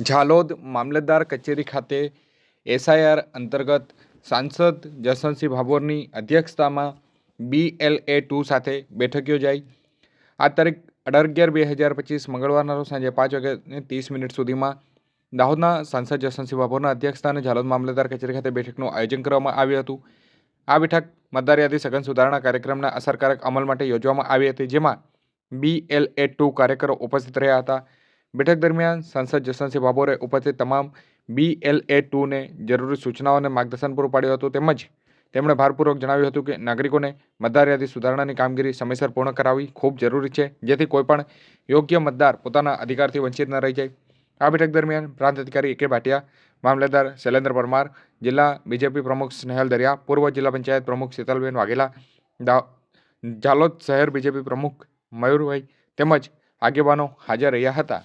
ઝાલોદ મામલતદાર કચેરી ખાતે એસઆઈઆર અંતર્ગત સાંસદ જસવંતસિંહ ભાભોરની અધ્યક્ષતામાં બીએલએ ટુ સાથે બેઠક યોજાઈ. આ તારીખ અઢાર અગિયાર બે હજાર પચીસ મંગળવારના રોજ સાંજે પાંચ વાગ્યાને ત્રીસ મિનિટ સુધીમાં દાહોદના સાંસદ જસવંતસિંહ ભાભોરના અધ્યક્ષસ્થાને ઝાલોદ મામલતદાર કચેરી ખાતે બેઠકનું આયોજન કરવામાં આવ્યું હતું. આ બેઠક મતદાર યાદી સઘન સુધારણા કાર્યક્રમના અસરકારક અમલ માટે યોજવામાં આવી હતી, જેમાં બીએલએ ટુ કાર્યકરો ઉપસ્થિત રહ્યા હતા. બેઠક દરમિયાન સાંસદ જસવંતસિંહ ભાભોરે ઉપસ્થિત તમામ બીએલએ ટુને જરૂરી સૂચનાઓ અને માર્ગદર્શન પૂરું પાડ્યું હતું. તેમજ તેમણે ભારપૂર્વક જણાવ્યું હતું કે નાગરિકોને મતદાર સુધારણાની કામગીરી સમયસર પૂર્ણ કરાવવી ખૂબ જરૂરી છે, જેથી કોઈપણ યોગ્ય મતદાર પોતાના અધિકારથી વંચિત ન રહી જાય. આ બેઠક દરમિયાન પ્રાંત અધિકારી એ કે ભાટિયા, મામલતદાર શૈલેન્દ્ર પરમાર, જિલ્લા બીજેપી પ્રમુખ સ્નેહલ દરિયા, પૂર્વ જિલ્લા પંચાયત પ્રમુખ શીતલબેન વાઘેલા જાલોદ શહેર બીજેપી પ્રમુખ મયુરભાઈ તેમજ આગેવાનો હાજર રહ્યા હતા.